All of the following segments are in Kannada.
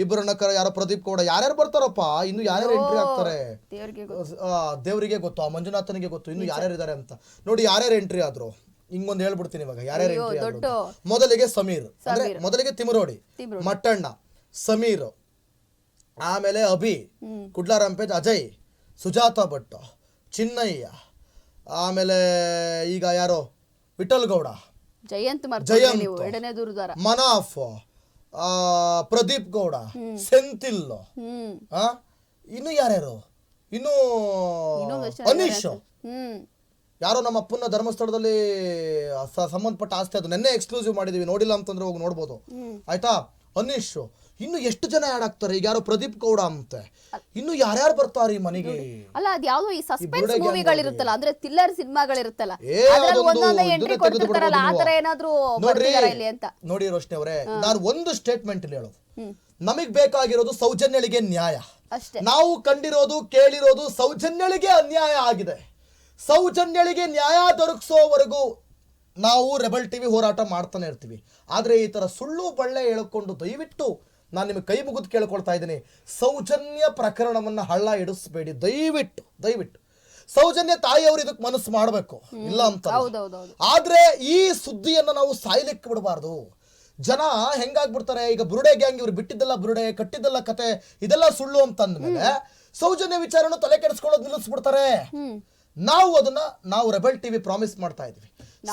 ಇಬ್ಬರನ್ನ ಕರ ಯಾರೋ ಪ್ರದೀಪ್ ಗೌಡ ಯಾರ್ಯಾರು ಬರ್ತಾರಪ್ಪ? ಇನ್ನು ಯಾರ್ಯಾರು ಎಂಟ್ರಿ ಆಗ್ತಾರೆ? ದೇವ್ರಿಗೆ ಆ, ದೇವರಿಗೆ ಗೊತ್ತು ಆ ಮಂಜುನಾಥನಿಗೆ ಗೊತ್ತು. ಇನ್ನು ಯಾರ್ಯಾರು ಇದ್ದಾರೆ ಅಂತ. ನೋಡಿ ಯಾರ್ಯಾರು ಎಂಟ್ರಿ ಆದ್ರು? ಹಿಂಗೊಂದು ಹೇಳ್ಬಿಡ್ತೀನಿ ಇವಾಗ ಯಾರ್ಯಾರು ಎಂಟ್ರಿ ಆದ್ರು ಅಂತ. ಮೊದಲಿಗೆ ಸಮೀರ್. ಅಂದ್ರೆ ಮೊದಲಿಗೆ ತಿಮರೋಡಿ ತಿಮ್ರೋಡಿ. ಮಟ್ಟಣ್ಣ ಸಮೀರ್ ಆಮೇಲೆ ಅಭಿ ಹ್ಮ್. ಅಜಯ್ ಸುಜಾತ ಭಟ್ ಚಿನ್ನಯ್ಯ ಆಮೇಲೆ ಈಗ ಯಾರೋ? ವಿಠಲ್ ಗೌಡ. ಜಯಂತ್ ಜಯಂತ್. ನೀವು ಎರಡನೇ ದೂರದಾರ. ಮನಾಫ್. ಪ್ರದೀಪ್ ಗೌಡ ಆ, ಇನ್ನು ಯಾರ್ಯಾರು? ಇನ್ನು ಅನೀಶ್. ಯಾರೋ ನಮ್ಮ ಅಪ್ಪನ ಧರ್ಮಸ್ಥಳದಲ್ಲಿ ಸಂಬಂಧಪಟ್ಟ ಆಸ್ತಿ ಅದು ನೆನ್ನೆ ಎಕ್ಸ್ಕ್ಲೂಸಿವ್ ಮಾಡಿದೀವಿ. ನೋಡಿಲ್ಲ ಅಂತಂದ್ರೆ ಹೋಗಿ ನೋಡ್ಬೋದು. ಆಯ್ತಾ? ಅನೀಶ್. ಇನ್ನು ಎಷ್ಟು ಜನ ಆಡ್ ಆಗ್ತಾರೆ? ಈಗ ಯಾರು ಪ್ರದೀಪ್ ಗೌಡ ಅಂತ. ಇನ್ನು ಯಾರ್ಯಾರು ಬರ್ತಾರೆ ಈ ಮನೆಗೆ? ಅಲ್ಲ ಅದ್ ಯಾವ್ದೋ ಈ ಸಸ್ಪೆನ್ಸ್ ಮೂವಿಗಳಿರುತ್ತಲ್ಲ ಅಂದ್ರೆ ಥ್ರಿಲ್ಲರ್ ಸಿನಿಮಾಗಳಿರುತ್ತಲ್ಲ. ಏ, ಅದ್ರಲ್ಲಿ ಅದೊಂದು ಒಂದೊಂದೇ ಇದನ್ನ ಎಂಟ್ರಿ ತೆಗೆದು ಕೊಡ್ತಿರ್ತಾರಲ್ಲ ಬಿಡ್ಬೋದು ಆತರ ನೀವು. ಏನಾದ್ರೂ ನೋಡ್ರಿ ಬರ್ತಿದಾರ ಇಲ್ಲಿ ಅಂತ? ನೋಡಿ ರೋಶ್ನಿ ಅವರೇ ನಾನು ಒಂದು ಸ್ಟೇಟ್ಮೆಂಟ್ ಹೇಳು. ಹ್ಮ್. ನಮಗ್ ಬೇಕಾಗಿರೋದು ಸೌಜನ್ಯಳಿಗೆ ನ್ಯಾಯ. ಅಷ್ಟೇ. ನಾವು ಕಂಡಿರೋದು ಕೇಳಿರೋದು ಸೌಜನ್ಯಳಿಗೆ ಅನ್ಯಾಯ ಆಗಿದೆ. ಸೌಜನ್ಯಳಿಗೆ ನ್ಯಾಯ ದೊರಕಿಸೋವರೆಗೂ ನಾವು ರೆಬಲ್ ಟಿವಿ ಹೋರಾಟ ಮಾಡ್ತಾನೆ ಇರ್ತೀವಿ. ಆದ್ರೆ ಈ ತರ ಸುಳ್ಳು ಬಳ್ಳೆ ಹೇಳ್ಕೊಂಡು ದಯವಿಟ್ಟು ನಾನು ನಿಮಗೆ ಕೈ ಮುಗಿದು ಕೇಳ್ಕೊಳ್ತಾ ಇದ್ದೀನಿ. ಸೌಜನ್ಯ ಪ್ರಕರಣವನ್ನು ಹಳ್ಳ ಇಡಿಸ್ಬೇಡಿ. ದಯವಿಟ್ಟು ದಯವಿಟ್ಟು. ಸೌಜನ್ಯ ತಾಯಿಯವರು ಇದಕ್ಕೆ ಮನಸ್ಸು ಮಾಡಬೇಕು. ಇಲ್ಲ ಅಂತ ಆದ್ರೆ ಈ ಸುದ್ದಿಯನ್ನು ನಾವು ಸಾಯ್ಲಿಕ್ಕೆ ಬಿಡಬಾರ್ದು. ಜನ ಹೆಂಗಾಗ್ಬಿಡ್ತಾರೆ? ಈಗ ಬುರುಡೆ ಗ್ಯಾಂಗ್ ಇವ್ರು ಬಿಟ್ಟಿದ್ದೆಲ್ಲ ಬುರುಡೆ ಕಟ್ಟಿದ್ದೆಲ್ಲ ಕತೆ ಇದೆಲ್ಲ ಸುಳ್ಳು ಅಂತ ಅಂದ್ಮೇಲೆ ಸೌಜನ್ಯ ವಿಚಾರನು ತಲೆ ಕೆಡಿಸ್ಕೊಳ್ಳೋದು ನಿಲ್ಲಿಸ್ಬಿಡ್ತಾರೆ. ನಾವು ಅದನ್ನ ನಾವು ರೆಬಲ್ ಟಿವಿ ಪ್ರಾಮಿಸ್ ಮಾಡ್ತಾ ಇದೀವಿ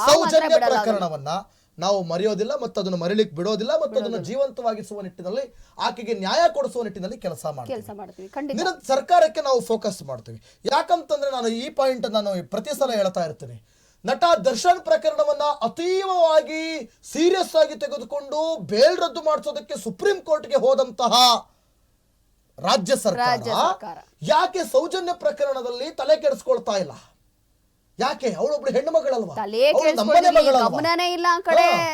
ಸೌಜನ್ಯ ಪ್ರಕರಣವನ್ನ ನಾವು ಮರೆಯೋದಿಲ್ಲ ಮತ್ತು ಅದನ್ನು ಮರಿಲಿಕ್ಕೆ ಬಿಡೋದಿಲ್ಲ ಮತ್ತು ಅದನ್ನು ಜೀವಂತವಾಗಿಸುವ ನಿಟ್ಟಿನಲ್ಲಿ ಆಕೆಗೆ ನ್ಯಾಯ ಕೊಡಿಸುವ ನಿಟ್ಟಿನಲ್ಲಿ ಕೆಲಸ ಮಾಡ್ತೀವಿ. ಸರ್ಕಾರಕ್ಕೆ ನಾವು ಫೋಕಸ್ ಮಾಡ್ತೀವಿ. ಯಾಕಂತಂದ್ರೆ ನಾನು ಈ ಪಾಯಿಂಟ್ ನಾನು ಪ್ರತಿ ಸಲ ಹೇಳ್ತಾ ಇರ್ತೀನಿ. ನಟ ದರ್ಶನ್ ಪ್ರಕರಣವನ್ನ ಅತೀವವಾಗಿ ಸೀರಿಯಸ್ ಆಗಿ ತೆಗೆದುಕೊಂಡು ಬೇಲ್ ರದ್ದು ಮಾಡಿಸೋದಕ್ಕೆ ಸುಪ್ರೀಂ ಕೋರ್ಟ್ಗೆ ಹೋದಂತಹ ರಾಜ್ಯ ಸರ್ಕಾರ. ಯಾಕೆ ಸೌಜನ್ಯ ಪ್ರಕರಣದಲ್ಲಿ ತಲೆ ಕೆಡಿಸ್ಕೊಳ್ತಾ ಇಲ್ಲ? ಯಾಕೆ? ಅವಳೊಬ್ಳು ಹೆಣ್ಣು ಮಗಳಲ್ವಾ? ತಲೆ ಅವಳು ನಮ್ಮನೆ ಕೇಳಿಸ್ಕೊಳ್ಳಿ ಮಗಳಲ್ವಾ? ಗಮನನೇ ಇಲ್ಲ ಆ ಕಡೆ. ಹಾ.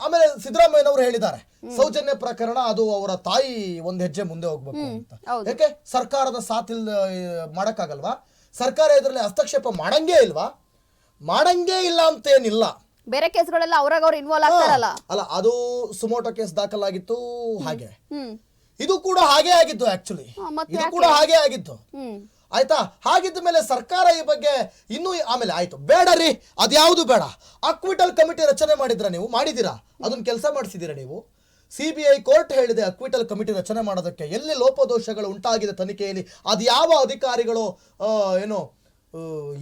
ಆಮೇಲೆ ಸಿದ್ದರಾಮಯ್ಯನವರು ಹೇಳಿದ್ದಾರೆ ಸೌಜನ್ಯ ಪ್ರಕರಣ ಅದು ಅವರ ತಾಯಿ ಒಂದ್ ಹೆಜ್ಜೆ ಮುಂದೆ ಹೋಗ್ಬೇಕು ಅಂತ. ಹೌದು. ಯಾಕೆ? ಸರ್ಕಾರದ ಸಾಥ್ ಇಲ್ ಮಾಡಕ್ಕಾಗಲ್ವಾ? ಸರ್ಕಾರ ಇದರಲ್ಲಿ ಹಸ್ತಕ್ಷೇಪ ಮಾಡಂಗೇ ಇಲ್ವಾ? ಮಾಡಂಗೇ ಇಲ್ಲ ಅಂತ ಏನಿಲ್ಲ ಬೇರೆ ಕೇಸ್ಗಳೆಲ್ಲ ಅವ್ರಾಗ ಅವ್ರು ಇನ್ವಾಲ್ವ್ ಆಗ್ತಾರಲ್ಲ. ಅಲ್ಲ ಅದು ಸುಮೋಟೋ ಕೇಸ್ ದಾಖಲಾಗಿತ್ತು ಹಾಗೆ. ಹ್ಮ್. ಇದು ಕೂಡ ಹಾಗೆ ಆಗಿತ್ತು ಆಕ್ಚುಲಿ ಹಾ, ಮತ್ತೆ ಇದು ಕೂಡ ಹಾಗೆ ಆಗಿತ್ತು ಹ್ಮ್. ಆಯ್ತಾ? ಹಾಗಿದ್ದ ಮೇಲೆ ಸರ್ಕಾರ ಈ ಬಗ್ಗೆ ಇನ್ನೂ ಆಮೇಲೆ ಆಯ್ತು. ಬೇಡ ರೀ. ಅದ್ಯಾವುದು ಬೇಡ. ಅಕ್ವಿಟಲ್ ಕಮಿಟಿ ರಚನೆ ಮಾಡಿದ್ರ ನೀವು? ಮಾಡಿದ್ದೀರಾ? ಅದನ್ನ ಕೆಲಸ ಮಾಡಿಸಿದ್ದೀರಾ ನೀವು? ಸಿ ಬಿ ಐ ಕೋರ್ಟ್ ಹೇಳಿದೆ ಅಕ್ವಿಟಲ್ ಕಮಿಟಿ ರಚನೆ ಮಾಡೋದಕ್ಕೆ. ಎಲ್ಲಿ ಲೋಪದೋಷಗಳು ಉಂಟಾಗಿದೆ ತನಿಖೆಯಲ್ಲಿ? ಅದು ಯಾವ ಅಧಿಕಾರಿಗಳು ಏನು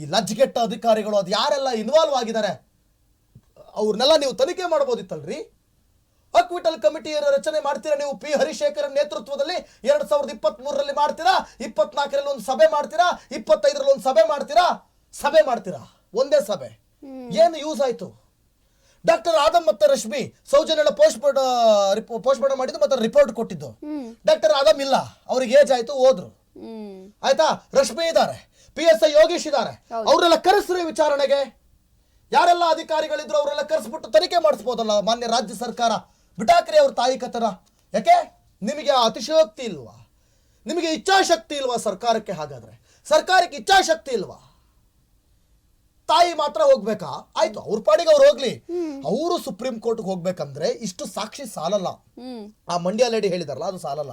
ಈ ಲಜ್ಜೆಗೆಟ್ಟ ಅಧಿಕಾರಿಗಳು, ಅದು ಯಾರೆಲ್ಲ ಇನ್ವಾಲ್ವ್ ಆಗಿದ್ದಾರೆ? ಅವ್ರನ್ನೆಲ್ಲ ನೀವು ತನಿಖೆ ಮಾಡ್ಬೋದಿತ್ತಲ್ರಿ? ಅಕ್ವಿಟಲ್ ಕಮಿಟಿ ರಚನೆ ಮಾಡ್ತೀರಾ ನೀವು? ಪಿ ಹರಿಶೇಖರ್ ನೇತೃತ್ವದಲ್ಲಿ ಎರಡ್ ಸಾವಿರದ ಇಪ್ಪತ್ತ್ ಮೂರರಲ್ಲಿ ಮಾಡ್ತೀರಾ? ಇಪ್ಪತ್ನಾಲ್ಕರಲ್ಲಿ ಒಂದು ಸಭೆ ಮಾಡ್ತೀರಾ? ಇಪ್ಪತ್ತೈದರಲ್ಲಿ ಒಂದು ಸಭೆ ಮಾಡ್ತೀರಾ? ಸಭೆ ಮಾಡ್ತೀರಾ? ಒಂದೇ ಸಭೆ. ಏನು ಯೂಸ್ ಆಯ್ತು? ಡಾಕ್ಟರ್ ಆದಮ್ ಮತ್ತೆ ರಶ್ಮಿ ಸೌಜನ್ಯ ಪೋಸ್ಟ್ ಪೋಸ್ಟ್ ಮಾಡಿದ್ದು ಮತ್ತೆ ರಿಪೋರ್ಟ್ ಕೊಟ್ಟಿದ್ದು. ಡಾಕ್ಟರ್ ಆದಮ್ ಇಲ್ಲ. ಅವ್ರಿಗೆ ಏಜ್ ಆಯ್ತು ಹೋದ್ರು. ಆಯ್ತಾ? ರಶ್ಮಿ ಇದ್ದಾರೆ. ಪಿ ಎಸ್ ಐ ಯೋಗೇಶ್ ಇದ್ದಾರೆ. ಅವರೆಲ್ಲ ಕರೆಸ್ರಿ ವಿಚಾರಣೆಗೆ. ಯಾರೆಲ್ಲ ಅಧಿಕಾರಿಗಳಿದ್ರು ಅವರೆಲ್ಲ ಕರೆಸ್ಬಿಟ್ಟು ತನಿಖೆ ಮಾಡಿಸ್ಬೋದಲ್ಲ ಮಾನ್ಯ ರಾಜ್ಯ ಸರ್ಕಾರ? ಬಿಟಾಕ್ರಿ ಅವ್ರ ತಾಯಿ ಕಥನ ಯಾಕೆ? ನಿಮಗೆ ಆ ಅತಿಶಯೋಕ್ತಿ ಇಲ್ವಾ? ನಿಮಗೆ ಇಚ್ಛಾಶಕ್ತಿ ಇಲ್ವಾ ಸರ್ಕಾರಕ್ಕೆ ಹಾಗಾದ್ರೆ? ಸರ್ಕಾರಕ್ಕೆ ಇಚ್ಛಾಶಕ್ತಿ ಇಲ್ವಾ? ತಾಯಿ ಮಾತ್ರ ಹೋಗ್ಬೇಕಾ? ಆಯ್ತು ಅವ್ರ ಪಾಡಿಗೆ ಅವ್ರು ಹೋಗ್ಲಿ. ಅವರು ಸುಪ್ರೀಂ ಕೋರ್ಟ್ಗೆ ಹೋಗ್ಬೇಕಂದ್ರೆ ಇಷ್ಟು ಸಾಕ್ಷಿ ಸಾಲಲ್ಲ. ಆ ಮಂಡ್ಯ ಲೇಡಿ ಹೇಳಿದಾರಲ್ಲ ಅದು ಸಾಲಲ್ಲ.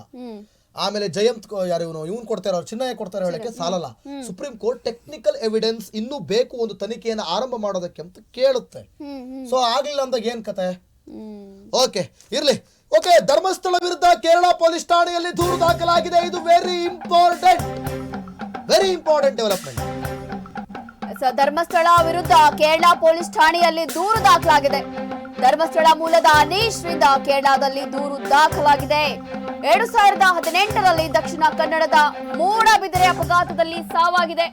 ಆಮೇಲೆ ಜಯಂತ್ ಯಾರು ಇವನು ಇವನು ಕೊಡ್ತಾರೆ ಅವ್ರು ಚಿನ್ನಯ್ಯ ಕೊಡ್ತಾರೆ ಹೇಳಕ್ಕೆ ಸಾಲಲ್ಲ. ಸುಪ್ರೀಂ ಕೋರ್ಟ್ ಟೆಕ್ನಿಕಲ್ ಎವಿಡೆನ್ಸ್ ಇನ್ನೂ ಬೇಕು ಒಂದು ತನಿಖೆಯನ್ನು ಆರಂಭ ಮಾಡೋದಕ್ಕೆ ಅಂತ ಕೇಳುತ್ತೆ. ಸೊ ಆಗ್ಲಿಲ್ಲ ಅಂದಾಗ ಏನ್ ಕತೆ? ಓಕೆ ಇರ್ಲಿ. ಓಕೆ ಧರ್ಮಸ್ಥಳ ವಿರುದ್ಧ ಕೇರಳ ಪೊಲೀಸ್ ಠಾಣೆಯಲ್ಲಿ ದೂರು ದಾಖಲಾಗಿದೆ. ಇದು very important very important development Dharmasthala ವಿರುದ್ಧ ಕೇರಳ ಪೊಲೀಸ್ ಠಾಣೆಯಲ್ಲಿ ದೂರು ದಾಖಲಾಗಿದೆ. ಧರ್ಮಸ್ಥಳ ಮೂಲದ ಅನೀಶ್ ರಿಂದ ಕೇರಳದಲ್ಲಿ ದೂರು ದಾಖಲಾಗಿದೆ. ಎರಡು ಸಾವಿರದ ಹದಿನೆಂಟರಲ್ಲಿ ದಕ್ಷಿಣ ಕನ್ನಡದ ಮೂಡಬಿದಿರೆ ಅಪಘಾತದಲ್ಲಿ ಸಾವಾಗಿದೆ.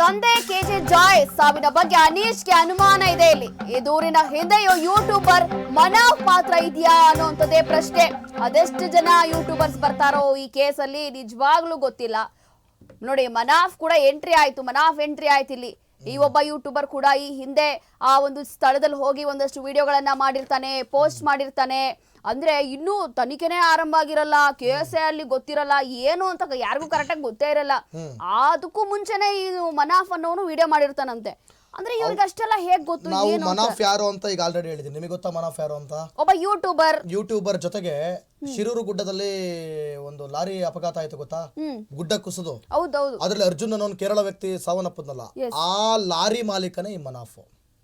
ತಂದೆ ಕೆಜೆ ಜಾಯ್ ಸಾವಿನ ಬಗ್ಗೆ ಅನೀಶ್ಗೆ ಅನುಮಾನ ಇದೆ ಇಲ್ಲಿ. ಈ ದೂರಿನ ಹಿಂದೆಯೂ ಯೂಟ್ಯೂಬರ್ ಮನಾಫ್ ಪಾತ್ರ ಇದೆಯಾ ಅನ್ನುವಂಥದ್ದೇ ಪ್ರಶ್ನೆ. ಅದೆಷ್ಟು ಜನ ಯೂಟ್ಯೂಬರ್ಸ್ ಬರ್ತಾರೋ ಈ ಕೇಸಲ್ಲಿ ನಿಜವಾಗ್ಲೂ ಗೊತ್ತಿಲ್ಲ. ನೋಡಿ ಮನಾಫ್ ಕೂಡ ಎಂಟ್ರಿ ಆಯ್ತು ಮನಾಫ್ ಎಂಟ್ರಿ ಆಯ್ತು ಇಲ್ಲಿ. ಈ ಒಬ್ಬ ಯೂಟ್ಯೂಬರ್ ಕೂಡ ಈ ಹಿಂದೆ ಆ ಒಂದು ಸ್ಥಳದಲ್ಲಿ ಹೋಗಿ ಒಂದಷ್ಟು ವಿಡಿಯೋಗಳನ್ನ ಮಾಡಿರ್ತಾನೆ ಪೋಸ್ಟ್ ಮಾಡಿರ್ತಾನೆ. ಅಂದ್ರೆ ಇನ್ನೂ ತನಿಖೆನೇ ಆರಂಭ ಆಗಿರಲ್ಲ ಕೇಸ್ ಅಲ್ಲಿ ಗೊತ್ತಿರಲ್ಲ ಏನು ಅಂತ ಯಾರಿಗೂ ಕರೆಕ್ಟಾಗಿ ಗೊತ್ತೇ ಇರಲ್ಲ. ಅದಕ್ಕೂ ಮುಂಚೆನೆ ಈ ಮನಾಫ್ ಅನ್ನೋನು ವಿಡಿಯೋ ಮಾಡಿರ್ತಾನಂತೆ. ಅಂದ್ರೆ ಇವ್ರಿಗೆ ಅಷ್ಟೆಲ್ಲ ಹೇಗ್ ಗೊತ್ತು ನಾವು ಏನು? ಮನಾಫ್ ಯಾರು ಅಂತ ಈಗ ಆಲ್ರೆಡಿ ಹೇಳಿದೀನಿ ನಿಮಗೆ ಗೊತ್ತಾ ಮನಾಫ್ ಯಾರು ಅಂತ? ಒಬ್ಬ ಯೂಟ್ಯೂಬರ್ ಯೂಟ್ಯೂಬರ್ ಜೊತೆಗೆ ಶಿರೂರು ಗುಡ್ಡದಲ್ಲಿ ಒಂದು ಲಾರಿ ಅಪಘಾತ ಆಯ್ತು ಗೊತ್ತಾ? ಹ್ಮ್. ಗುಡ್ಡ ಕುಸಿದು. ಹೌದೌದು. ಅದ್ರಲ್ಲಿ ಅರ್ಜುನ್ ಅನ್ನೋ ಕೇರಳ ವ್ಯಕ್ತಿ ಸಾವನ್ನಪ್ಪದ್ನಲ್ಲ Yes. ಆ ಲಾರಿ ಮಾಲೀಕನೇ ಈ ಮನಾಫ್.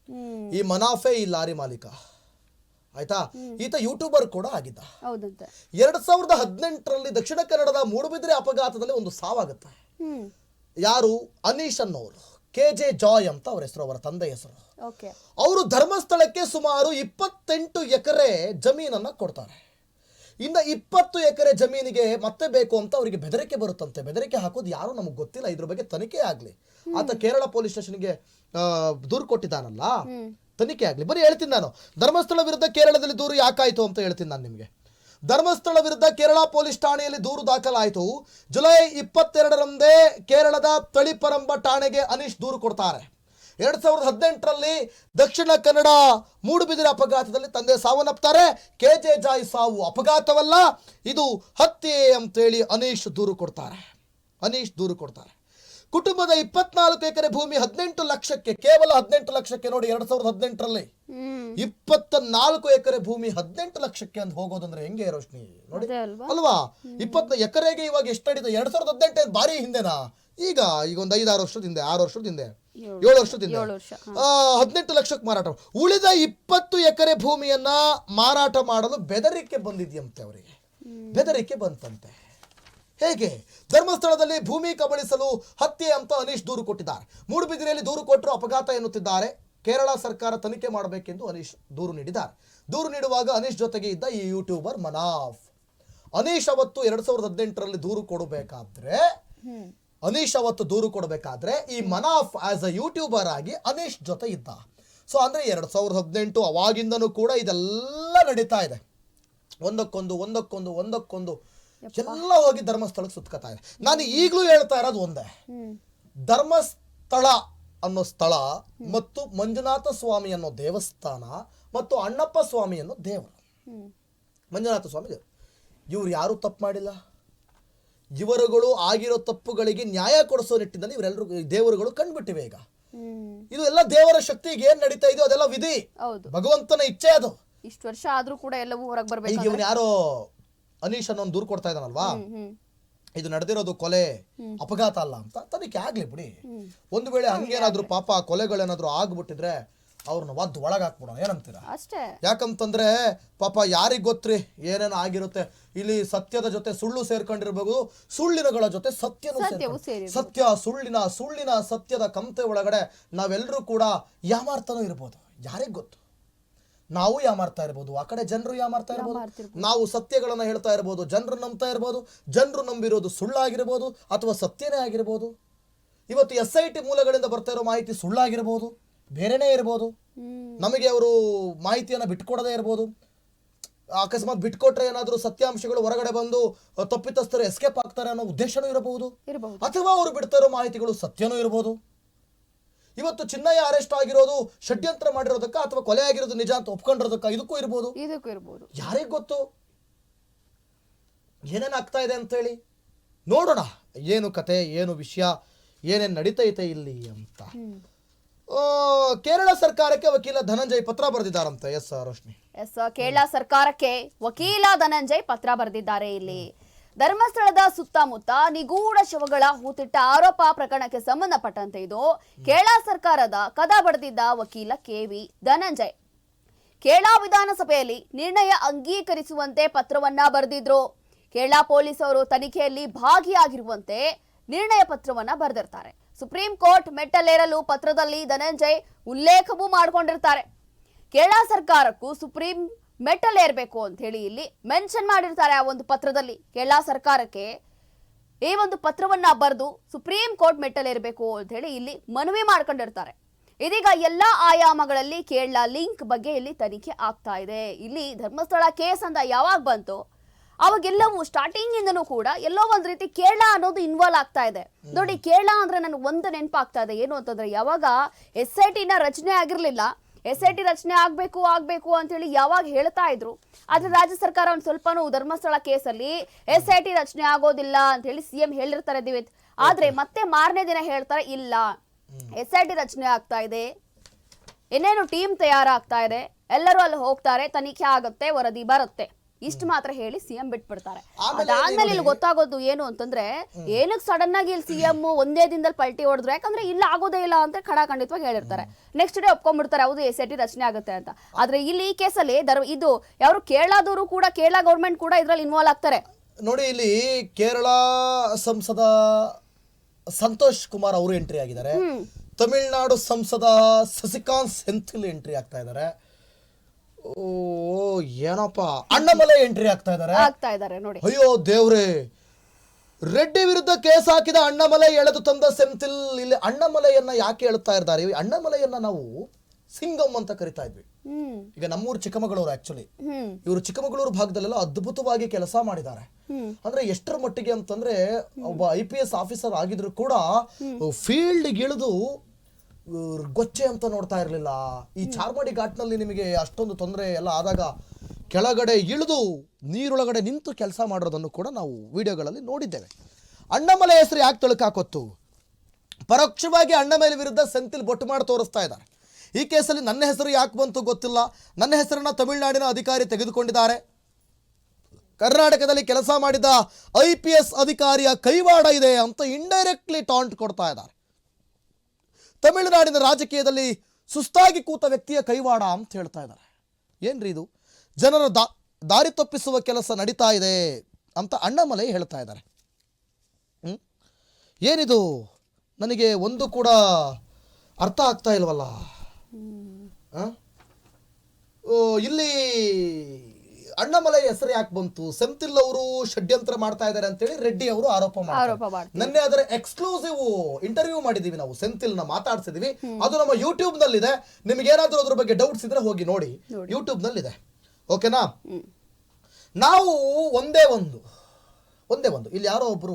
ಹ್ಮ್. ಈ ಮನಾಫೇ ಈ ಲಾರಿ ಮಾಲೀಕ. ಆಯ್ತಾ? ಈತ ಯೂಟ್ಯೂಬರ್ ಕೂಡ ಆಗಿದ್ದ. ಹೌದಂತೆ. ಎರಡ್ ಸಾವಿರದ ಹದಿನೆಂಟರಲ್ಲಿ ದಕ್ಷಿಣ ಕನ್ನಡದ ಮೂಡುಬಿದ್ರೆ ಅಪಘಾತದಲ್ಲಿ ಒಂದು ಸಾವಾಗುತ್ತೆ. ಹ್ಮ್. ಯಾರು? ಅನೀಶ್ ಅನ್ನೋರು. ಕೆ ಜೆ ಜಾಯ್ ಅಂತ ಅವ್ರ ಹೆಸರು ಅವರ ತಂದೆ ಹೆಸರು. ಅವರು ಧರ್ಮಸ್ಥಳಕ್ಕೆ ಸುಮಾರು ಇಪ್ಪತ್ತೆಂಟು ಎಕರೆ ಜಮೀನನ್ನ ಕೊಡ್ತಾರೆ. ಇನ್ನು ಇಪ್ಪತ್ತು ಎಕರೆ ಜಮೀನಿಗೆ ಮತ್ತೆ ಬೇಕು ಅಂತ ಅವರಿಗೆ ಬೆದರಿಕೆ ಬರುತ್ತಂತೆ. ಬೆದರಿಕೆ ಹಾಕೋದು ಯಾರು ನಮಗೆ ಗೊತ್ತಿಲ್ಲ ಇದ್ರ ಬಗ್ಗೆ ತನಿಖೆ ಆಗ್ಲಿ. ಆತ ಕೇರಳ ಪೊಲೀಸ್ ಸ್ಟೇಷನ್ಗೆ ದೂರು ಕೊಟ್ಟಿದ್ದಾನಲ್ಲ? ತನಿಖೆ ಆಗಲಿ. ಬರೀ ಹೇಳ್ತೀನಿ ನಾನು. ಧರ್ಮಸ್ಥಳ ವಿರುದ್ಧ ಕೇರಳದಲ್ಲಿ ದೂರು ಯಾಕಾಯ್ತು ಅಂತ ಹೇಳ್ತೀನಿ ನಾನು ನಿಮಗೆ. ಧರ್ಮಸ್ಥಳ ವಿರುದ್ಧ ಕೇರಳ ಪೊಲೀಸ್ ಠಾಣೆಯಲ್ಲಿ ದೂರು ದಾಖಲಾಯಿತು. ಜುಲೈ ಇಪ್ಪತ್ತೆರಡರಂದೇ ಕೇರಳದ ತಳಿಪರಂಬ ಠಾಣೆಗೆ ಅನೀಶ್ ದೂರು ಕೊಡ್ತಾರೆ. ಎರಡ್ ಸಾವಿರದ ಹದಿನೆಂಟರಲ್ಲಿ ದಕ್ಷಿಣ ಕನ್ನಡ ಮೂಡುಬಿದಿರೆ ಅಪಘಾತದಲ್ಲಿ ತಂದೆ ಸಾವನ್ನಪ್ತಾರೆ ಕೆ ಜೆ ಜಾಯ್ ಸಾವು ಅಪಘಾತವಲ್ಲ, ಇದು ಹತ್ಯೆ ಅಂತೇಳಿ ಅನೀಶ್ ದೂರು ಕೊಡ್ತಾರೆ. ಅನೀಶ್ ದೂರು ಕೊಡ್ತಾರೆ. ಕುಟುಂಬದ ಇಪ್ಪತ್ನಾಲ್ಕು ಎಕರೆ ಭೂಮಿ ಹದಿನೆಂಟು ಲಕ್ಷಕ್ಕೆ, ಕೇವಲ ಹದಿನೆಂಟು ಲಕ್ಷಕ್ಕೆ ನೋಡಿ, ಎರಡ್ ಸಾವಿರದ ಹದಿನೆಂಟರಲ್ಲಿ ಇಪ್ಪತ್ತ ನಾಲ್ಕು ಎಕರೆ ಭೂಮಿ ಹದಿನೆಂಟು ಲಕ್ಷಕ್ಕೆ ಅಂತ ಹೋಗೋದಂದ್ರೆ ಹೆಂಗೆ ರೋಶ್ನಿ? ನೋಡಿ. ಅಲ್ವಾ? ಇಪ್ಪತ್ತ ಎಕರೆಗೆ ಇವಾಗ ಎಷ್ಟು ನಡೀತದೆ ಎರಡ್ ಸಾವಿರದ ಹದಿನೆಂಟು ಬಾರಿ ಹಿಂದೆನಾ? ಈಗ ಈಗ ಒಂದು ಐದಾರು ವರ್ಷದ ಹಿಂದೆ ಆರು ವರ್ಷದ ಹಿಂದೆ. ಏಳು. ವರ್ಷದ ಹಿಂದೆ. ಹದಿನೆಂಟು ಲಕ್ಷಕ್ಕೆ ಮಾರಾಟ ಉಳಿದ ಇಪ್ಪತ್ತು ಎಕರೆ ಭೂಮಿಯನ್ನ ಮಾರಾಟ ಮಾಡಲು ಬೆದರಿಕೆ ಬಂದಿದೆಯಂತೆ ಅವರಿಗೆ ಬೆದರಿಕೆ ಬಂತಂತೆ. ಹೇಗೆ? ಧರ್ಮಸ್ಥಳದಲ್ಲಿ ಭೂಮಿ ಕಬಳಿಸಲು ಹತ್ಯೆ ಅಂತ ಅನೀಶ್ ದೂರು ಕೊಟ್ಟಿದ್ದಾರೆ. ಮೂಡುಬಿದಿರೆಯಲ್ಲಿ ದೂರು ಕೊಟ್ಟರು ಅಪಘಾತ ಎನ್ನುತ್ತಿದ್ದಾರೆ. ಕೇರಳ ಸರ್ಕಾರ ತನಿಖೆ ಮಾಡಬೇಕೆಂದು ಅನೀಶ್ ದೂರು ನೀಡಿದ್ದಾರೆ. ದೂರು ನೀಡುವಾಗ ಅನೀಶ್ ಜೊತೆಗೆ ಇದ್ದ ಈ ಯೂಟ್ಯೂಬರ್ ಮನಾಫ್. ಅನೀಶ್ ಅವತ್ತು ಎರಡ್ ಸಾವಿರದ ಹದಿನೆಂಟರಲ್ಲಿ ದೂರು ಕೊಡಬೇಕಾದ್ರೆ ಅನೀಶ್ ಅವತ್ತು ದೂರು ಕೊಡಬೇಕಾದ್ರೆ ಈ ಮನಾಫ್ ಆಸ್ ಅ ಯೂಟ್ಯೂಬರ್ ಆಗಿ ಅನೀಶ್ ಜೊತೆ ಇದ್ದ. ಸೊ ಅಂದ್ರೆ ಎರಡ್ ಸಾವಿರದ ಹದಿನೆಂಟು ಅವಾಗಿಂದನೂ ಕೂಡ ಇದೆಲ್ಲ ನಡೀತಾ ಇದೆ. ಒಂದಕ್ಕೊಂದು ಒಂದಕ್ಕೊಂದು ಒಂದಕ್ಕೊಂದು ಎಲ್ಲ ಹೋಗಿ ಧರ್ಮಸ್ಥಳಕ್ಕೆ ಸುತ್ಕೋತಾ ಇದೆ. ನಾನು ಈಗಲೂ ಹೇಳ್ತಾ ಇರೋದು ಒಂದೇ. ಧರ್ಮಸ್ಥಳ ಅನ್ನೋ ಸ್ಥಳ ಮತ್ತು ಮಂಜುನಾಥ ಸ್ವಾಮಿ ಅನ್ನೋ ದೇವಸ್ಥಾನ ಮತ್ತು ಅಣ್ಣಪ್ಪ ಸ್ವಾಮಿ ಅನ್ನೋ ದೇವರು. ಮಂಜುನಾಥ ಸ್ವಾಮಿ ದೇವರು. ಇವ್ರು ಯಾರೂ ತಪ್ಪು ಮಾಡಿಲ್ಲ? ಇವರುಗಳು ಆಗಿರೋ ತಪ್ಪುಗಳಿಗೆ ನ್ಯಾಯ ಕೊಡಿಸೋ ನಿಟ್ಟಿನಲ್ಲಿ ಇವರೆಲ್ಲರೂ ದೇವರುಗಳು ಕಂಡುಬಿಟ್ಟಿವೆ ಈಗ. ಇದು ಎಲ್ಲ ದೇವರ ಶಕ್ತಿಗೆ ಏನ್ ನಡೀತಾ ಇದೆಯೋ ಅದೆಲ್ಲ ವಿಧಿ. ಭಗವಂತನ ಇಚ್ಛೆ ಅದು. ಇಷ್ಟು ವರ್ಷ ಆದ್ರೂ ಕೂಡ ಎಲ್ಲವೂ ಹೊರಗೆ ಈಗ ಬರ್ಬೇಕು ಇವನು ಯಾರೋ ಅನೀಶ್ ಅನ್ನೋ ದೂರು ಕೊಡ್ತಾ ಇದ್ದಾನಲ್ವಾ ಇದು ನಡೆದಿರೋದು ಕೊಲೆ ಅಪಘಾತ ಅಲ್ಲ ಅಂತ ತನಿಖೆ ಆಗ್ಲಿ ಬಿಡಿ. ಒಂದು ವೇಳೆ ಹಂಗೇನಾದ್ರೂ ಪಾಪ ಕೊಲೆಗಳೇನಾದ್ರೂ ಆಗ್ಬಿಟ್ಟಿದ್ರೆ ಅವ್ರನ್ನ ಒದ್ದು ಒಳಗಾಕ್ಬಿಡೋಣ. ಏನಂತೀರಾ? ಅಷ್ಟೇ. ಯಾಕಂತಂದ್ರೆ ಪಾಪ ಯಾರಿಗ್ ಗೊತ್ತ್ರಿ? ಏನೇನು ಆಗಿರುತ್ತೆ? ಇಲ್ಲಿ ಸತ್ಯದ ಜೊತೆ ಸುಳ್ಳು ಸೇರ್ಕೊಂಡಿರ್ಬೋದು ಸುಳ್ಳಿನಗಳ ಜೊತೆ ಸತ್ಯನೂ ಸತ್ಯ ಸುಳ್ಳಿನ ಸುಳ್ಳಿನ ಸತ್ಯದ ಕಂತೆ ಒಳಗಡೆ ನಾವೆಲ್ಲರೂ ಕೂಡ ಯಾಮಾರ್ತಾನೂ ಇರ್ಬೋದು. ಯಾರಿಗ್ ಗೊತ್ತು? ನಾವು ಯಾಮಾರ್ತಾ ಇರ್ಬೋದು ಆ ಕಡೆ ಜನರು ಯಾಮಾರ್ತಾ ಇರ್ಬೋದು. ನಾವು ಸತ್ಯಗಳನ್ನ ಹೇಳ್ತಾ ಇರ್ಬೋದು ಜನರು ನಂಬ್ತಾ ಇರ್ಬೋದು ಜನರು ನಂಬಿರೋದು ಸುಳ್ಳಾಗಿರ್ಬೋದು ಅಥವಾ ಸತ್ಯನೇ ಆಗಿರ್ಬೋದು? ಇವತ್ತು ಎಸ್ ಐ ಟಿ ಮೂಲಗಳಿಂದ ಬರ್ತಾ ಇರೋ ಮಾಹಿತಿ ಸುಳ್ಳಾಗಿರ್ಬೋದು ಬೇರೆನೇ ಇರ್ಬೋದು. ನಮಗೆ ಅವರು ಮಾಹಿತಿಯನ್ನು ಬಿಟ್ಕೊಡದೇ ಇರ್ಬೋದು. ಅಕಸ್ಮಾತ್ ಬಿಟ್ಕೊಟ್ರೆ ಏನಾದರೂ ಸತ್ಯಾಂಶಗಳು ಹೊರಗಡೆ ಬಂದು ತಪ್ಪಿತಸ್ಥರು ಎಸ್ಕೇಪ್ ಆಗ್ತಾರೆ ಅನ್ನೋ ಉದ್ದೇಶನೂ ಇರಬಹುದು. ಇರಬಹುದು. ಅಥವಾ ಅವರು ಬಿಡ್ತಾ ಇರೋ ಮಾಹಿತಿಗಳು ಸತ್ಯನೂ ಇರಬಹುದು ಇವತ್ತು ಚಿನ್ನಯ್ಯ ಅರೆಸ್ಟ್ ಆಗಿರೋದು ಷಡ್ಯಂತ್ರ ಮಾಡಿರೋದಕ್ಕ ಅಥವಾ ಕೊಲೆ ಆಗಿರೋದು ನಿಜ ಅಂತ ಒಪ್ಕೊಂಡಿರೋದಕ್ಕ ಇದಕ್ಕೂ ಇರ್ಬೋದು? ಇದಕ್ಕೂ ಇರ್ಬೋದು. ಯಾರಿಗ್ ಗೊತ್ತು? ಏನೇನು ಆಗ್ತಾ ಇದೆ ಅಂತೇಳಿ ನೋಡೋಣ. ಏನು ಕತೆ ಏನು ವಿಷಯ ಏನೇನು ನಡೀತೈತೆ ಇಲ್ಲಿ ಅಂತ. ಕೇರಳ ಸರ್ಕಾರಕ್ಕೆ ವಕೀಲ ಧನಂಜಯ್ ಪತ್ರ ಬರೆದಿದ್ದಾರಂತೆ. ಎಸ್ ರೋಶ್ನಿ. ಎಸ್ ಕೇರಳ ಸರ್ಕಾರಕ್ಕೆ ವಕೀಲ ಧನಂಜಯ್ ಪತ್ರ ಬರೆದಿದ್ದಾರೆ ಇಲ್ಲಿ. ಧರ್ಮಸ್ಥಳದ ಸುತ್ತಮುತ್ತ ನಿಗೂಢ ಶವಗಳ ಹೂತಿಟ್ಟ ಆರೋಪ ಪ್ರಕರಣಕ್ಕೆ ಸಂಬಂಧಪಟ್ಟಂತೆ ಇದು ಕೇರಳ ಸರ್ಕಾರದ ಕದ ಬರೆದಿದ್ದ ವಕೀಲ ಕೆವಿ ಧನಂಜಯ್. ಕೇರಳ ವಿಧಾನಸಭೆಯಲ್ಲಿ ನಿರ್ಣಯ ಅಂಗೀಕರಿಸುವಂತೆ ಪತ್ರವನ್ನ ಬರೆದಿದ್ರು. ಕೇರಳ ಪೊಲೀಸರು ತನಿಖೆಯಲ್ಲಿ ಭಾಗಿಯಾಗಿರುವಂತೆ ನಿರ್ಣಯ ಪತ್ರವನ್ನ ಬರೆದಿರ್ತಾರೆ. ಸುಪ್ರೀಂ ಕೋರ್ಟ್ ಮೆಟ್ಟಲೇರಲು ಪತ್ರದಲ್ಲಿ ಧನಂಜಯ್ ಉಲ್ಲೇಖವೂ ಮಾಡ್ಕೊಂಡಿರ್ತಾರೆ. ಕೇರಳ ಸರ್ಕಾರಕ್ಕೂ ಸುಪ್ರೀಂ ಮೆಟ್ಟಲೇರ್ಬೇಕು ಅಂತ ಹೇಳಿ ಇಲ್ಲಿ ಮೆನ್ಷನ್ ಮಾಡಿರ್ತಾರೆ ಆ ಒಂದು ಪತ್ರದಲ್ಲಿ. ಕೇರಳ ಸರ್ಕಾರಕ್ಕೆ ಈ ಒಂದು ಪತ್ರವನ್ನ ಬರೆದು ಸುಪ್ರೀಂ ಕೋರ್ಟ್ ಮೆಟ್ಟಲೇರಬೇಕು ಅಂತ ಹೇಳಿ ಇಲ್ಲಿ ಮನವಿ ಮಾಡ್ಕೊಂಡಿರ್ತಾರೆ. ಇದೀಗ ಎಲ್ಲಾ ಆಯಾಮಗಳಲ್ಲಿ ಕೇರಳ ಲಿಂಕ್ ಬಗ್ಗೆ ಇಲ್ಲಿ ತನಿಖೆ ಆಗ್ತಾ ಇದೆ. ಇಲ್ಲಿ ಧರ್ಮಸ್ಥಳ ಕೇಸ್ ಅಂತ ಯಾವಾಗ ಬಂತು ಅವಾಗೆಲ್ಲವೂ ಸ್ಟಾರ್ಟಿಂಗ್ ಇಂದನೂ ಕೂಡ ಎಲ್ಲೋ ಒಂದ್ ರೀತಿ ಕೇರಳ ಅನ್ನೋದು ಇನ್ವಾಲ್ವ್ ಆಗ್ತಾ ಇದೆ. ನೋಡಿ ಕೇರಳ ಅಂದ್ರೆ ನನಗೆ ಒಂದು ನೆನಪಾಗ್ತಾ ಇದೆ. ಏನು ಅಂತಂದ್ರೆ ಯಾವಾಗ ಎಸ್ ಐ ಟಿನ ರಚನೆ ಆಗಿರ್ಲಿಲ್ಲ ಎಸ್ ಐ ಟಿ ರಚನೆ ಆಗ್ಬೇಕು ಆಗ್ಬೇಕು ಅಂತ ಹೇಳಿ ಯಾವಾಗ ಹೇಳ್ತಾ ಇದ್ರು. ಆದ್ರೆ ರಾಜ್ಯ ಸರ್ಕಾರ ಒಂದ್ ಸ್ವಲ್ಪನೂ ಧರ್ಮಸ್ಥಳ ಕೇಸಲ್ಲಿ ಎಸ್ ಐ ಟಿ ರಚನೆ ಆಗೋದಿಲ್ಲ ಅಂತ ಹೇಳಿ ಸಿಎಂ ಹೇಳಿರ್ತಾರೆ ದಿವೇತ್. ಆದ್ರೆ ಮತ್ತೆ ಮಾರನೇ ದಿನ ಹೇಳ್ತಾರೆ ಇಲ್ಲ. ಎಸ್ ಐ ಟಿ ರಚನೆ ಆಗ್ತಾ ಇದೆ. ಇನ್ನೇನು ಟೀಮ್ ತಯಾರಾಗ್ತಾ ಇದೆ. ಎಲ್ಲರೂ ಅಲ್ಲಿ ಹೋಗ್ತಾರೆ ತನಿಖೆ ಆಗುತ್ತೆ ವರದಿ ಬರುತ್ತೆ. ಇಷ್ಟು ಮಾತ್ರ ಹೇಳಿ ಸಿಎಂ ಬಿಟ್ಬಿಡ್ತಾರೆ. ಅದಾದ್ಮೇಲೆ ಇಲ್ಲಿ ಗೊತ್ತಾಗೋದು ಏನು ಅಂತಂದ್ರೆ ಏನಕ್ಕೆ ಸಡನ್ ಆಗಿ ಇಲ್ಲಿ ಸಿಎಂ ಒಂದೇ ದಿನದಲ್ಲಿ ಪಲ್ಟಿ ಹೊಡೆದ್ರು? ಯಾಕಂದ್ರೆ ಇಲ್ಲ ಆಗೋದೇ ಇಲ್ಲ ಅಂತ ಖಡಾಖಂಡಿತವಾಗಿ ಹೇಳಿರ್ತಾರೆ. ನೆಕ್ಸ್ಟ್ ಡೇ ಒಪ್ಕೊಂಡ್ಬಿಡ್ತಾರೆ ಹೌದು ಎಸ್ ಐ ಟಿ ರಚನೆ ಆಗುತ್ತೆ ಅಂತ. ಆದ್ರೆ ಇಲ್ಲಿ ಈ ಕೇಸಲ್ಲಿ ದರ್ ಇದು ಯಾರು ಕೇರಳದವರು ಕೂಡ ಕೇರಳ ಗೌರ್ಮೆಂಟ್ ಕೂಡ ಇದ್ರಲ್ಲಿ ಇನ್ವಾಲ್ವ್ ಆಗ್ತಾರೆ. ನೋಡಿ ಇಲ್ಲಿ ಕೇರಳ ಸಂಸದ ಸಂತೋಷ್ ಕುಮಾರ್ ಅವರು ಎಂಟ್ರಿ ಆಗಿದ್ದಾರೆ. ತಮಿಳುನಾಡು ಸಂಸದ ಸಸಿಕಾಂತ್ ಸೆಂಥಿಲ್ ಎಂಟ್ರಿ ಆಗ್ತಾ ಇದ್ದಾರೆ. ಓ ಏನಪ್ಪ? ಅಣ್ಣಮಲೆ ಎಂಟ್ರಿ ಆಗ್ತಾ ಇದಾರೆ. ಆಗ್ತಾ ಇದ್ದಾರೆ ನೋಡಿ. ಅಯ್ಯೋ ದೇವ್ರೆ. ರೆಡ್ಡಿ ವಿರುದ್ಧ ಕೇಸ್ ಹಾಕಿದ ಅಣ್ಣಮಲೆ ಎಳೆದು ತಂದ ಸೆಂಥಿಲ್ ಇಲ್ಲಿ ಅಣ್ಣಮಲೆಯನ್ನ ಯಾಕೆ ಹೇಳ್ತಾ ಇದ್ದಾರೆ? ಈ ಅಣ್ಣಮಲೈಯನ್ನ ನಾವು ಸಿಂಗಮ್ ಅಂತ ಕರಿತಾ ಇದ್ವಿ. ಈಗ ನಮ್ಮೂರು ಚಿಕ್ಕಮಗಳೂರು ಆಕ್ಚುಲಿ ಇವರು ಚಿಕ್ಕಮಗಳೂರು ಭಾಗದಲ್ಲೆಲ್ಲ ಅದ್ಭುತವಾಗಿ ಕೆಲಸ ಮಾಡಿದ್ದಾರೆ. ಅಂದ್ರೆ ಎಷ್ಟರ ಮಟ್ಟಿಗೆ ಅಂತಂದ್ರೆ ಒಬ್ಬ ಐ ಪಿ ಎಸ್ ಆಫೀಸರ್ ಆಗಿದ್ರು ಕೂಡ ಫೀಲ್ಡ್ ಇಳಿದು ಗೊಚ್ಚೆ ಅಂತ ನೋಡ್ತಾ ಇರಲಿಲ್ಲ. ಈ ಚಾರ್ಮಾಡಿ ಘಾಟ್ನಲ್ಲಿ ನಿಮಗೆ ಅಷ್ಟೊಂದು ತೊಂದರೆ ಎಲ್ಲ ಆದಾಗ ಕೆಳಗಡೆ ಇಳಿದು ನೀರೊಳಗಡೆ ನಿಂತು ಕೆಲಸ ಮಾಡೋದನ್ನು ಕೂಡ ನಾವು ವಿಡಿಯೋಗಳಲ್ಲಿ ನೋಡಿದ್ದೇವೆ. ಅಣ್ಣಮಲೆ ಹೆಸರು ಯಾಕೆ ತೊಳಕಾಕೊತ್ತು ಪರೋಕ್ಷವಾಗಿ ಅಣ್ಣಮಲೆ ವಿರುದ್ಧ ಸೆಂತಿಲ್ ಬೊಟ್ಟು ಮಾಡಿ ತೋರಿಸ್ತಾ ಇದ್ದಾರೆ. ಈ ಕೇಸಲ್ಲಿ ನನ್ನ ಹೆಸರು ಯಾಕೆ ಬಂತು ಗೊತ್ತಿಲ್ಲ. ನನ್ನ ಹೆಸರನ್ನ ತಮಿಳುನಾಡಿನ ಅಧಿಕಾರಿ ತೆಗೆದುಕೊಂಡಿದ್ದಾರೆ. ಕರ್ನಾಟಕದಲ್ಲಿ ಕೆಲಸ ಮಾಡಿದ ಐ ಪಿ ಎಸ್ ಅಧಿಕಾರಿಯ ಕೈವಾಡ ಇದೆ ಅಂತ ಇಂಡೈರೆಕ್ಟ್ಲಿ ಟಾಂಟ್ ಕೊಡ್ತಾ ಇದ್ದಾರೆ. ತಮಿಳುನಾಡಿನ ರಾಜಕೀಯದಲ್ಲಿ ಸುಸ್ತಾಗಿ ಕೂತ ವ್ಯಕ್ತಿಯ ಕೈವಾಡ ಅಂತ ಹೇಳ್ತಾ ಇದ್ದಾರೆ. ಏನ್ರಿ ಇದು? ಜನರ ದಾ, ದಾರಿ ತಪ್ಪಿಸುವ ಕೆಲಸ ನಡೀತಾ ಇದೆ ಅಂತ ಅಣ್ಣಾಮಲೈ ಹೇಳ್ತಾ ಇದ್ದಾರೆ? ಏನಿದು? ನನಗೆ ಒಂದು ಕೂಡ ಅರ್ಥ ಆಗ್ತಾ ಇಲ್ವಲ್ಲ? ಇಲ್ಲಿ ಅಣ್ಣಮಲೈ ಹೆಸರು ಯಾಕೆ ಬಂತು? ಸೆಂತಿಲ್ ಅವರು ಷಡ್ಯಂತ್ರ ಮಾಡ್ತಾ ಇದ್ದಾರೆ ಅಂತೇಳಿ ರೆಡ್ಡಿ ಅವರು ಆರೋಪ ಮಾಡ್ತಾರೆ. ನನ್ನೆ ಅದರ ಎಕ್ಸ್ಕ್ಲೂಸಿವ್ ಇಂಟರ್ವ್ಯೂ ಮಾಡಿದೀವಿ ನಾವು ಸೆಂತಿಲ್ನ ಮಾತಾಡ್ಸಿದೀವಿ ಅದು ನಮ್ಮ ಯೂಟ್ಯೂಬ್ ನಲ್ಲಿದೆ. ನಿಮ್ಗೆ ಏನಾದ್ರೂ ಅದ್ರ ಬಗ್ಗೆ ಡೌಟ್ಸ್ ಇದ್ರೆ ಹೋಗಿ ನೋಡಿ. ಯೂಟ್ಯೂಬ್ ನಲ್ಲಿದೆ. ಓಕೆನಾ ನಾವು ಒಂದೇ ಒಂದು ಒಂದೇ ಒಂದು. ಇಲ್ಲಿ ಯಾರೋ ಒಬ್ರು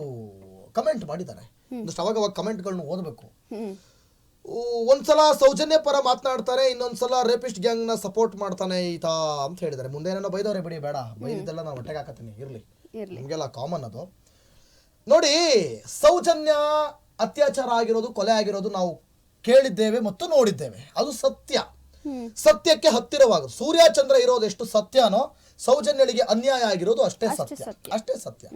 ಕಮೆಂಟ್ ಮಾಡಿದ್ದಾರೆ. ಒಂದಷ್ಟು ಅವಾಗ ಅವಾಗ ಕಮೆಂಟ್ಗಳನ್ನ ಓದಬೇಕು. ಒಂದ್ಸಲ ಸೌಜನ್ಯ ಪರ ಮಾತನಾಡ್ತಾರೆ ಇನ್ನೊಂದ್ಸಲ ರೇಪಿಸ್ಟ್ ಗ್ಯಾಂಗ್ನ ಸಪೋರ್ಟ್ ಮಾಡ್ತಾನೆ ಈತ ಅಂತ ಹೇಳಿದಾರೆ ಮುಂದೆ ಏನೋ ಬೈದವ್ರೆ ಬಿಡಿ ಬೇಡ. ಬೈದಿದ್ದೆಲ್ಲ ನಾನು ಹೊಟ್ಟೆಗೆ ಹಾಕತ್ತೀನಿ. ಇರ್ಲಿ. ನಿಮಗೆಲ್ಲ ಕಾಮನ್ ಅದು. ನೋಡಿ ಸೌಜನ್ಯ ಅತ್ಯಾಚಾರ ಆಗಿರೋದು ಕೊಲೆ ಆಗಿರೋದು ನಾವು ಕೇಳಿದ್ದೇವೆ ಮತ್ತು ನೋಡಿದ್ದೇವೆ. ಅದು ಸತ್ಯ. ಸತ್ಯಕ್ಕೆ ಹತ್ತಿರವಾಗುದು. ಸೂರ್ಯ ಚಂದ್ರ ಇರೋದು ಎಷ್ಟು ಸತ್ಯನೋ ಸೌಜನ್ಯಳಿಗೆ ಅನ್ಯಾಯ ಆಗಿರೋದು ಅಷ್ಟೇ ಸತ್ಯ. ಅಷ್ಟೇ ಸತ್ಯ.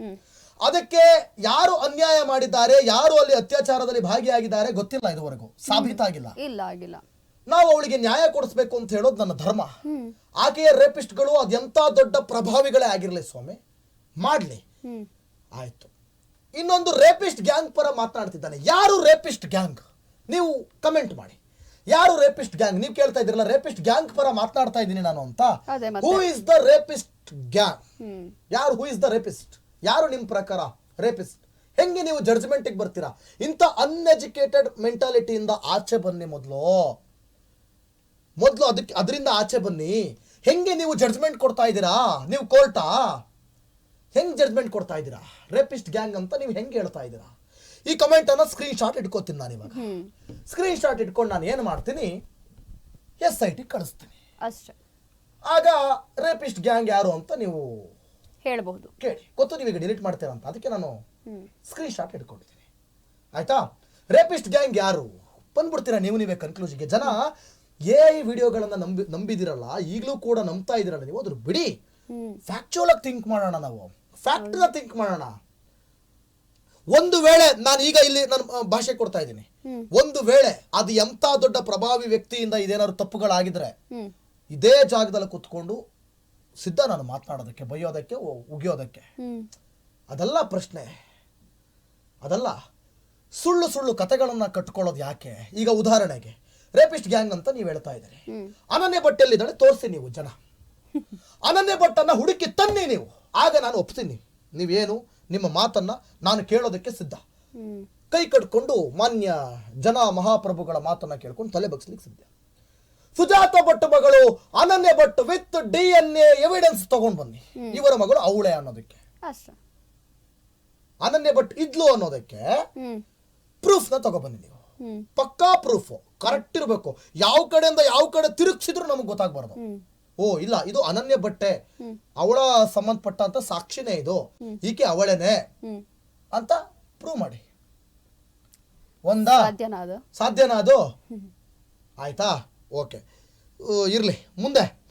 ಅದಕ್ಕೆ ಯಾರು ಅನ್ಯಾಯ ಮಾಡಿದ್ದಾರೆ ಯಾರು ಅಲ್ಲಿ ಅತ್ಯಾಚಾರದಲ್ಲಿ ಭಾಗಿಯಾಗಿದ್ದಾರೆ ಗೊತ್ತಿಲ್ಲ ಇದುವರೆಗೂ. ಸಾಬೀತಾಗಿಲ್ಲ ಇಲ್ಲ ಆಗಿಲ್ಲ. ನಾವು ಅವಳಿಗೆ ನ್ಯಾಯ ಕೊಡಿಸ್ಬೇಕು ಅಂತ ಹೇಳೋದು ನನ್ನ ಧರ್ಮ. ಆಕೆಯ ರೇಪಿಸ್ಟ್ಗಳು ಅದೆಂತ ದೊಡ್ಡ ಪ್ರಭಾವಿಗಳೇ ಆಗಿರಲಿ ಸ್ವಾಮಿ. ಮಾಡ್ಲಿ. ಆಯ್ತು. ಇನ್ನೊಂದು ರೇಪಿಸ್ಟ್ ಗ್ಯಾಂಗ್ ಪರ ಮಾತನಾಡ್ತಿದ್ದಾನೆ. ಯಾರು ರೇಪಿಸ್ಟ್ ಗ್ಯಾಂಗ್? ನೀವು ಕಮೆಂಟ್ ಮಾಡಿ. ಯಾರು ರೇಪಿಸ್ಟ್ ಗ್ಯಾಂಗ್? ನೀವು ಕೇಳ್ತಾ ಇದ್ರಲ್ಲ ರೇಪಿಸ್ಟ್ ಗ್ಯಾಂಗ್ ಪರ ಮಾತನಾಡ್ತಾ ಇದ್ದೀನಿ ನಾನು ಅಂತ. Who is the rapist gang ಯಾರು ಹೂ ಇಸ್ ದ ರೇಪಿಸ್ಟ್ ಯಾರು ನಿಮ್ಮ ಪ್ರಕಾರ ರೇಪಿಸ್ಟ್ ಹೆಂಗೆ ನೀವು ಜಡ್ಜ್ಮೆಂಟಿಗೆ ಬರ್ತೀರಾ? ಇಂಥ ಅನ್ಎಜುಕೇಟೆಡ್ ಮೆಂಟಾಲಿಟಿಯಿಂದ ಆಚೆ ಬನ್ನಿ ಮೊದಲು. ಮೊದಲು ಅದಕ್ಕೆ ಅದರಿಂದ ಆಚೆ ಬನ್ನಿ. ಹೆಂಗೆ ನೀವು ಜಡ್ಜ್ಮೆಂಟ್ ಕೊಡ್ತಾ ಇದ್ದೀರಾ? ನೀವು ಕೋರ್ಟಾ ಹೆಂಗೆ ಜಡ್ಜ್ಮೆಂಟ್ ಕೊಡ್ತಾ ಇದ್ದೀರಾ? ರೇಪಿಸ್ಟ್ ಗ್ಯಾಂಗ್ ಅಂತ ನೀವು ಹೆಂಗೆ ಹೇಳ್ತಾ ಇದ್ದೀರಾ? ಈ ಕಮೆಂಟ್ ಅನ್ನ ಸ್ಕ್ರೀನ್ ಶಾಟ್ ಇಟ್ಕೋತೀನಿ ನಾನು ಇವಾಗ. ಸ್ಕ್ರೀನ್ ಶಾಟ್ ಇಟ್ಕೊಂಡು ನಾನು ಏನು ಮಾಡ್ತೀನಿ? ಎಸ್ ಐ ಟಿ ಕಳಿಸ್ತೀನಿ. ಅಷ್ಟೇ. ಆಗ ರೇಪಿಸ್ಟ್ ಗ್ಯಾಂಗ್ ಯಾರು ಅಂತ ನೀವು ಹೇಳ್ಬಹುದು. ಕೇಳಿ ಗೊತ್ತು ನೀವೀಗ ಡಿಲೀಟ್ ಮಾಡ್ತೀರಾ ಅಂತ. ಅದಕ್ಕೆ ನಾನು ಸ್ಕ್ರೀನ್ ಶಾಟ್ ಇಟ್ಕೊಂಡಿದ್ದೀನಿ. ಆಯ್ತಾ? ರೇಪಿಸ್ಟ್ ಗ್ಯಾಂಗ್ ಯಾರು? ಬಂದ್ಬಿಡ್ತೀರಾ ನೀವು ನೀವೇ ಕನ್ಕ್ಲೂಷನ್ಗೆ ಜನ ಏ ಐ ವಿಡಿಯೋಗಳನ್ನ ನಂಬಿ ನಂಬಿದಿರಲ್ಲ ಈಗಲೂ ಕೂಡ ನಂಬ್ತಾ ಇದ್ದೀರಲ್ಲ ನೀವು. ಅದ್ರ ಬಿಡಿ. ಫ್ಯಾಕ್ಚುವಲ್ ಫ್ಯಾಕ್ಚುಯಲ್ ಆಗಿ ಥಿಂಕ್ ಮಾಡೋಣ ನಾವು. ಫ್ಯಾಕ್ಟ್ನ ಥಿಂಕ್ ಮಾಡೋಣ. ಒಂದು ವೇಳೆ ನಾನು ಈಗ ಇಲ್ಲಿ ನನ್ನ ಭಾಷೆ ಕೊಡ್ತಾ ಇದ್ದೀನಿ. ಒಂದು ವೇಳೆ ಅದು ಎಂತ ದೊಡ್ಡ ಪ್ರಭಾವಿ ವ್ಯಕ್ತಿಯಿಂದ ಇದೇನಾದ್ರು ತಪ್ಪುಗಳಾಗಿದ್ರೆ ಇದೇ ಜಾಗದಲ್ಲಿ ಕುತ್ಕೊಂಡು ಸಿದ್ಧ ನಾನು ಮಾತನಾಡೋದಕ್ಕೆ ಬೈಯೋದಕ್ಕೆ ಉಗಿಯೋದಕ್ಕೆ. ಅದೆಲ್ಲ ಪ್ರಶ್ನೆ. ಅದಲ್ಲ ಸುಳ್ಳು ಸುಳ್ಳು ಕತೆಗಳನ್ನ ಕಟ್ಕೊಳ್ಳೋದು ಯಾಕೆ? ಈಗ ಉದಾಹರಣೆಗೆ ರೇಪಿಸ್ಟ್ ಗ್ಯಾಂಗ್ ಅಂತ ನೀವು ಹೇಳ್ತಾ ಇದ್ದೀರಿ. ಅನನ್ಯ ಭಟ್ ಎಲ್ಲಿದ್ದಾಳೆ ತೋರಿಸಿ ನೀವು ಜನ. ಅನನ್ಯ ಭಟ್ಟನ್ನ ಹುಡುಕಿ ತನ್ನಿ ನೀವು. ಆಗ ನಾನು ಒಪ್ತೀನಿ. ನೀವೇನು ನಿಮ್ಮ ಮಾತನ್ನ ನಾನು ಕೇಳೋದಕ್ಕೆ ಸಿದ್ಧ. ಕೈ ಕಟ್ಕೊಂಡು ಮಾನ್ಯ ಜನ ಮಹಾಪ್ರಭುಗಳ ಮಾತನ್ನ ಕೇಳ್ಕೊಂಡು ತಲೆ ಬಗ್ಸ್ಲಿಕ್ಕೆ ಸಿದ್ಧ. ಸುಜಾತ ಭಟ್ ಮಗಳು Ananya Bhat with D N A evidence ತಗೊಂಡ್ ಬನ್ನಿ. ಇವರ ಮಗಳು ಅವಳೆ ಅನ್ನೋದಕ್ಕೆ. ಅನನ್ಯ ಭಟ್ ಇದ್ಲು ಅನ್ನೋದಕ್ಕೆ ಪ್ರೂಫ್ನ ತಗೊಬನ್ನಿ ನೀವು. ಪಕ್ಕಾ ಪ್ರೂಫ್ ಕರೆಕ್ಟ್ ಇರಬೇಕು. ಯಾವ ಕಡೆಯಿಂದ ಯಾವ ಕಡೆ ತಿರುಗಿಸಿದ್ರು ನಮಗೆ ಗೊತ್ತಾಗ್ಬಾರ್ದು. ಓ ಇಲ್ಲ ಇದು ಅನನ್ಯ ಬಟ್ಟೆ ಅವಳ ಸಂಬಂಧಪಟ್ಟಂತ ಸಾಕ್ಷಿನೇ ಇದು. ಈಕೆ ಅವಳೇನೆ. ಅಂತ ಪ್ರೂವ್ ಮಾಡಿ. ಒಂದಾ? ಸಾಧ್ಯನಾ ಅದು? ಆಯ್ತಾ? ಓಕೆ. ಇರಲಿ. ಮುಂದೆ.